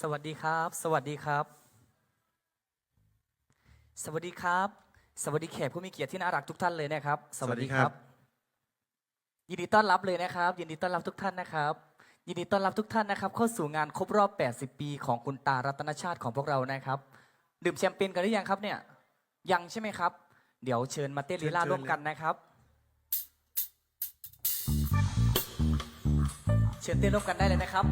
สวัสดีครับ สวัสดีครับ สวัสดีครับ สวัสดีแขกผู้มีเกียรติที่น่ารักทุกท่านเลยนะครับ สวัสดีครับ ยินดีต้อนรับเลยนะครับ ยินดีต้อนรับทุกท่านนะครับ ยินดีต้อนรับทุกท่านนะครับ เข้าสู่งานครบรอบ 80 ปี ของคุณตารัตนชาติของพวกเรานะครับ ดื่มแชมเปญกันหรือยังครับเนี่ย ยังใช่ไหมครับ เดี๋ยวเชิญมาเต้นลีลาร่วมกันนะครับ เชิญเต้นร่วมกันได้เลยนะครับ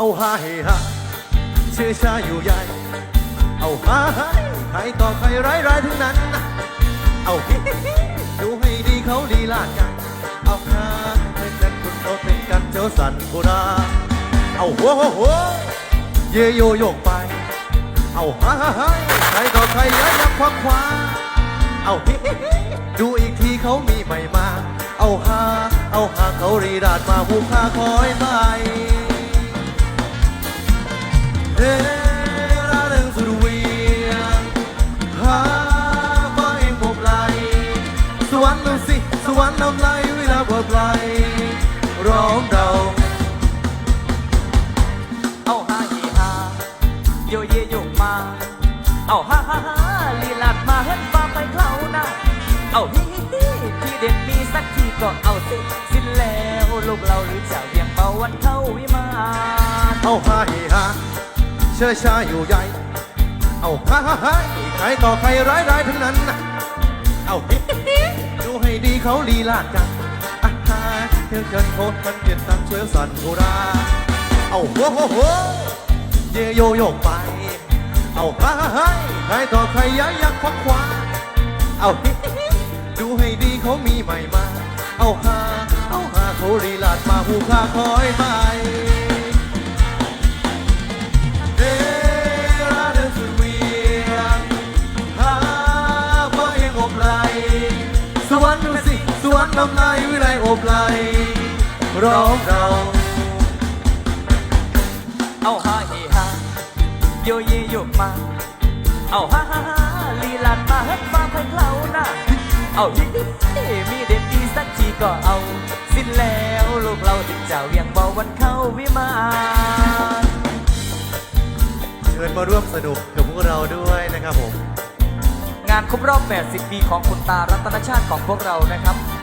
เอาฮาเฮฮาเชื่อชาอยู่ใหญ่ เอาฮาฮาใครต่อใครร้ายร้ายทั้งนั้น เอาฮิฮิฮิดูให้ดีเขาลีลาดกัน เอาฮาเป็นกันคุณโตเป็นกันเจ้าสันโบราเอาหัวหัวหัวเยโยโยกไป เอาฮาฮาฮาใครต่อใครย้ายยับควักคว้าเอาฮิฮิฮิดูอีกทีเขามีใหม่มา เอาฮาเอาฮาเขารีราดมาหูคาคอยไปเฮราเริงสุดเวีย เองบกไหลสวรรค์ดูสิสวรรค์นำไหลเวลาบกไหลร้องเราเอาฮาเฮฮาโยเยโยกมาเอาฮาฮาฮาลีลาดมาเฮ็ดฟ้าไปเคลานะเอาฮิฮิฮิที่เด็ดมีสักทีก็เอาสิสิ้นแล้วลูกเราหรือจะเวียงเบาวันเขาวิมานเอาฮาเฮฮา เชื่อชาอยู่ใหญ่ เอาฮาฮาฮาใครต่อใครร้ายร้ายทั้งนั้น เอาฮิฮิฮิดูให้ดีเขาลีลากันอ่าฮาเธอเกินโคตรมันเปลี่ยนตังช่วยสั่นโบราเอาหัวหัวหัวเยโยโยกไป เอาฮาฮาฮาใครต่อใครย้ายยักควักคว้าเอาฮิฮิฮิดูให้ดีเขามีใหม่มา เอาฮาเอาฮาเขาลีลาดมาหูคาคอยไป สวรรค์นำไหลวิไลอบไหลร้องเราเอาฮาเฮฮาโยเยโยมา เอาฮาฮาฮาลีลาดมาฮ็ดฟ้าไปเคล้านะเอาฮิฮิมีเด็ดดีสักทีก็เอา สิ้นแล้วลูกเราถึงจะเวียงเบาวันเข้าวิมานเชิญมาร่วมสนุกกับพวกเราด้วยนะครับผม งานครบรอบ 80 ปีของคุณตารัตนชาติของพวกเรานะครับ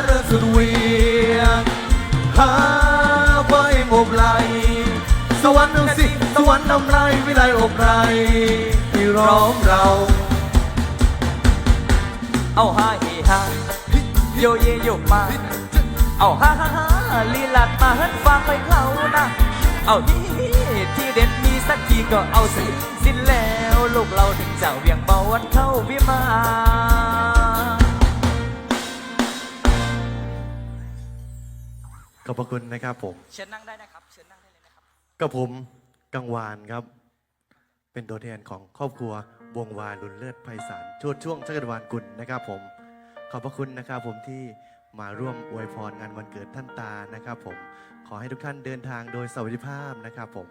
ราเดินสุดเวียงหาฟ้าเองอบไหลสวรรค์ดูสิสวรรค์นำไหลวิไลอบไหลที่ร้องเรา เอาฮาเฮฮาโยเยโยมา เอาฮาฮาฮาลีลาดมาเฮ็ดฟ้าไปเคล้านะเอาฮิฮิฮิที่เด็ดมีสักทีก็เอาสิ สิ้นแล้วลูกเราถึงจะเวียงเบาวันเข้าวิมาน อบพระคุณนะครับผม เชิญนั่งได้นะครับ เชิญนั่งได้เลยนะครับ กับผมกังวานครับ เป็นตัวแทนของครอบครัววงวานลุนเลิศไพศาลชวดช่วงชักรวาลกุลนะครับผม ขอบพระคุณนะครับผมที่มาร่วมอวยพรงานวันเกิดท่านตานะครับผม ขอให้ทุกท่านเดินทางโดยสวัสดิภาพนะครับผม